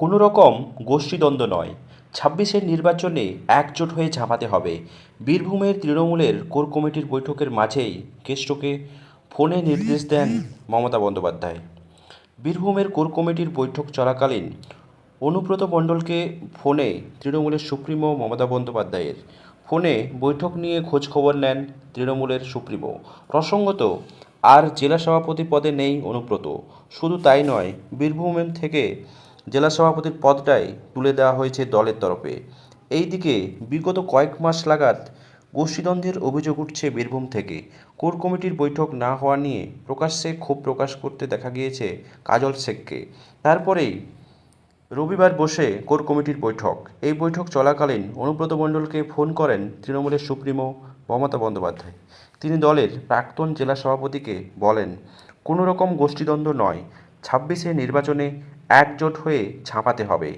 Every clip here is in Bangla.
কোনো রকম গোষ্ঠীদ্বন্দ্ব নয়। ছাব্বিশের নির্বাচনে একজোট হয়ে ঝাঁপাতে হবে। বীরভূমের তৃণমূলের কোর কমিটির বৈঠকের মাঝেই কেষ্টকে ফোনে নির্দেশ দেন মমতা বন্দ্যোপাধ্যায়। বীরভূমের কোর কমিটির বৈঠক চলাকালীন অনুব্রত মণ্ডলকে ফোনে তৃণমূলের সুপ্রিমো মমতা বন্দ্যোপাধ্যায়ের। ফোনে বৈঠক নিয়ে খোঁজ খবর নেন তৃণমূলের সুপ্রিমো। প্রসঙ্গত, আর জেলা সভাপতি পদে নেই অনুব্রত। শুধু তাই নয়, বীরভূম থেকে জেলা সভাপতির পদটাই তুলে দেওয়া হয়েছে দলের তরফে। এইদিকে বিগত কয়েক মাস লাগাত গোষ্ঠীদ্বন্দ্বের অভিযোগ উঠছে বীরভূম থেকে। কোর কমিটির বৈঠক না হওয়া নিয়ে প্রকাশ্যে ক্ষোভ প্রকাশ করতে দেখা গিয়েছে কাজল শেখকে। তারপরেই রবিবার বসে কোর কমিটির বৈঠক। এই বৈঠক চলাকালীন অনুব্রত মণ্ডলকে ফোন করেন তৃণমূলের সুপ্রিমো মমতা বন্দ্যোপাধ্যায়। তিনি দলের প্রাক্তন জেলা সভাপতিকে বলেন, কোনো রকম গোষ্ঠীদ্বন্দ্ব নয়। ছাব্বিশে নির্বাচনে একজোট হয়ে ঝাঁপাতে হবে।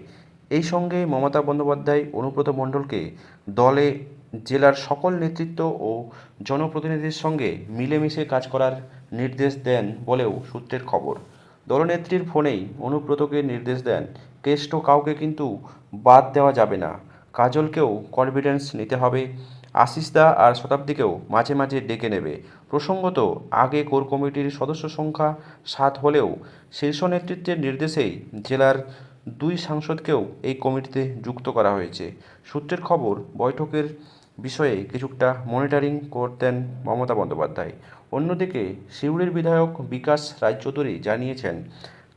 এই সঙ্গে মমতা বন্দ্যোপাধ্যায়, অনুব্রত মণ্ডলকে দলে জেলার সকল নেতৃত্ব ও জনপ্রতিনিধির সঙ্গে মিলেমিশে কাজ করার নির্দেশ দেন বলেও সূত্রের খবর। দলনেত্রীর ফোনেই অনুব্রতকে নির্দেশ দেন, কেষ্ট কাউকে কিন্তু বাদ দেওয়া যাবে না। কাজলকেও কনফিডেন্স নিতে হবে। আশিসদা আর শতাব্দীকেও মাঝে মাঝে ডেকে নেবে। প্রসঙ্গত, আগে কোর কমিটির সদস্য সংখ্যা সাত হলেও শীর্ষ নেতৃত্বের নির্দেশেই জেলার দুই সাংসদকেও এই কমিটিতে যুক্ত করা হয়েছে। সূত্রের খবর, বৈঠকের বিষয়ে কিছুটা মনিটরিং করতেন মমতা বন্দ্যোপাধ্যায়। অন্যদিকে সিউড়ির বিধায়ক বিকাশ রায়চৌধুরী জানিয়েছেন,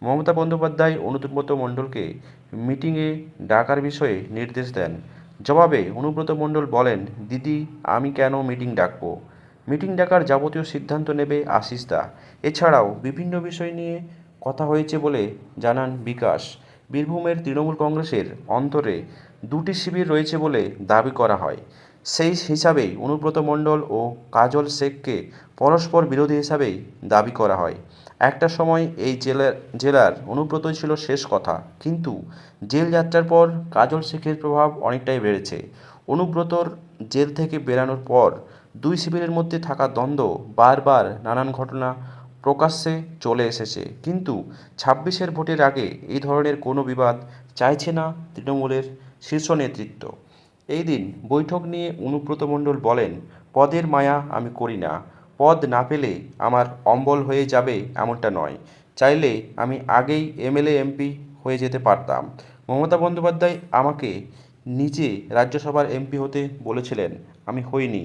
মমতা বন্দ্যোপাধ্যায় অনুব্রত মণ্ডলকে মিটিংয়ে ডাকার বিষয়ে নির্দেশ দেন। জবাবে অনুব্রত মণ্ডল বলেন, দিদি, আমি কেন মিটিং ডাকবো? মিটিং ডাকার যাবতীয় সিদ্ধান্ত নেবে আশিসদা এছাড়াও বিভিন্ন বিষয় নিয়ে কথা হয়েছে বলে জানান বিকাশ। বীরভূমের তৃণমূল কংগ্রেসের অন্তরে দুটি শিবির রয়েছে বলে দাবি করা হয়। সেই হিসাবেই অনুব্রত মণ্ডল ও কাজল শেখকে পরস্পর বিরোধী হিসাবেই দাবি করা হয়। একটা সময় এই জেলার জেলার অনুব্রতই ছিল শেষ কথা। কিন্তু জেল যাত্রার পর কাজল শেখের প্রভাব অনেকটাই বেড়েছে। অনুব্রতর জেল থেকে বেরানোর পর দুই শিবিরের মধ্যে থাকা দ্বন্দ্ব বারবার নানান ঘটনা প্রকাশ্যে চলে এসেছে। কিন্তু ছাব্বিশের ভোটের আগে এই ধরনের কোনো বিবাদ চাইছে না তৃণমূলের শীর্ষ নেতৃত্ব। এই দিন বৈঠক নিয়ে অনুব্রত মণ্ডল বলেন, পদের মায়া আমি করি না। পদ না পেলে আমার অম্বল হয়ে যাবে এমনটা নয়। চাইলে আমি আগেই এমএলএ, এমপি হয়ে যেতে পারতাম। মমতা বন্দ্যোপাধ্যায় আমাকে নিজে রাজ্যসভার এমপি হতে বলেছিলেন, আমি হইনি।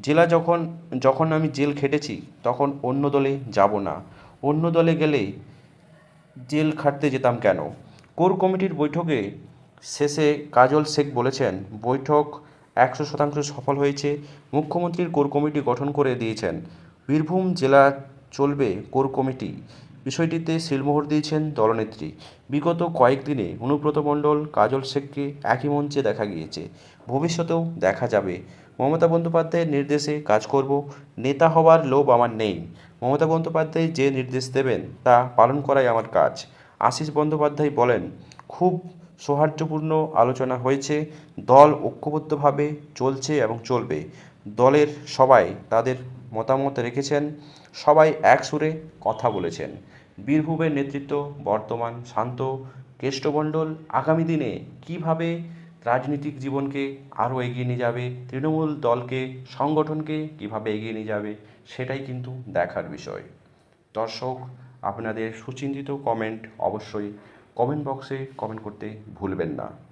জেলা যখন যখন আমি জেল খেটেছি, তখন অন্য দলে যাব না। অন্য দলে গেলে জেল খাটতে যেতাম কেন? কোর কমিটির বৈঠকে শেষে কাজল শেখ বলেছেন, বৈঠক একশো শতাংশ সফল হয়েছে, মুখ্যমন্ত্রীর কোর কমিটি গঠন করে দিয়েছেন। বীরভূম জেলা চলবে কোর কমিটি। বিষয়টিতে সিলমোহর দিয়েছেন দলনেত্রী। বিগত কয়েকদিনে অনুব্রত মণ্ডল, কাজল শেখকে একই মঞ্চে দেখা গিয়েছে। ভবিষ্যতেও দেখা যাবে। মমতা বন্দ্যোপাধ্যায়ের নির্দেশে কাজ করব। নেতা হওয়ার লোভ আমার নেই। মমতা বন্দ্যোপাধ্যায় যে নির্দেশ দেবেন, তা পালন করাই আমার কাজ। আশিস বন্দ্যোপাধ্যায় বলেন, খুব সৌহার্দ্যপূর্ণ আলোচনা হয়েছে, দল ঐক্যবদ্ধভাবে চলছে এবং চলবে। দলের সবাই তাদের মতামত রেখেছেন, সবাই এক সুরে কথা বলেছেন। বীরভূমের নেতৃত্ব বর্তমান শান্ত। কেষ্টমণ্ডল, আগামী দিনে কীভাবে রাজনৈতিক জীবনকে আরও এগিয়ে নিয়ে যাবে, তৃণমূল দলকে, সংগঠনকে কীভাবে এগিয়ে নিয়ে যাবে, সেটাই কিন্তু দেখার বিষয়। দর্শক, আপনাদের সুচিন্তিত কমেন্ট অবশ্যই কমেন্ট বক্সে কমেন্ট করতে ভুলবেন না।